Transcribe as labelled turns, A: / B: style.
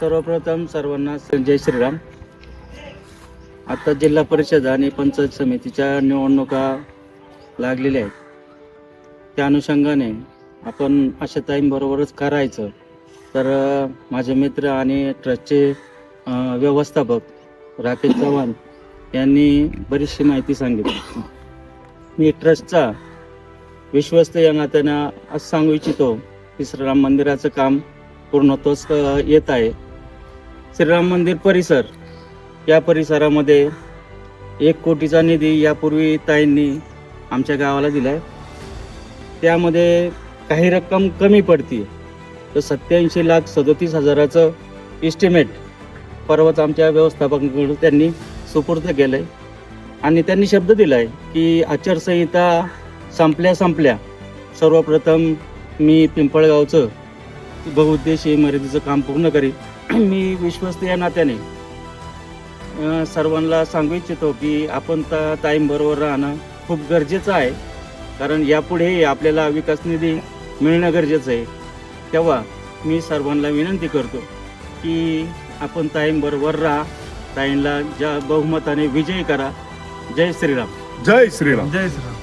A: सर्वप्रथम सर्वांना जय श्रीराम. आता जिल्हा परिषद आणि पंचायत समितीच्या निवडणुका लागलेल्या आहेत. त्या अनुषंगाने आपण अशा टाईमबरोबरच करायचं. तर माझे मित्र आणि ट्रस्टचे व्यवस्थापक राकेश चव्हाण यांनी बरीचशी माहिती सांगितली. मी ट्रस्टचा विश्वस्त या नात्यानं असं सांगू इच्छितो की श्रीराम मंदिराचं काम पूर्णत्वच येत आहे. श्रीराम मंदिर परिसर. या परिसरामध्ये एक कोटीचा निधी यापूर्वी ताईंनी आमच्या गावाला दिला आहे त्यामध्ये काही रक्कम कमी पडते तर सत्याऐंशी लाख सदोतीस हजाराचं इस्टिमेट परवाच आमच्या व्यवस्थापकांकडून त्यांनी सुपूर्द केलं आहे आणि त्यांनी शब्द दिला आहे की आचारसंहिता संपल्या संपल्या. सर्वप्रथम मी पिंपळगावचं बहुउद्देशीय इमारतीचं काम पूर्ण करीन. मी विश्वस्त या नात्याने सर्वांना सांगू इच्छितो की आपण ता ताईंबरोबर राहणं खूप गरजेचं आहे. कारण यापुढे आपल्याला विकास निधी मिळणं गरजेचं आहे. तेव्हा मी सर्वांना विनंती करतो की आपण ताईंबरोबर राहा. ताईंला ज्या बहुमताने विजयी करा. जय श्रीराम.
B: जय श्रीराम.
C: जय श्रीराम.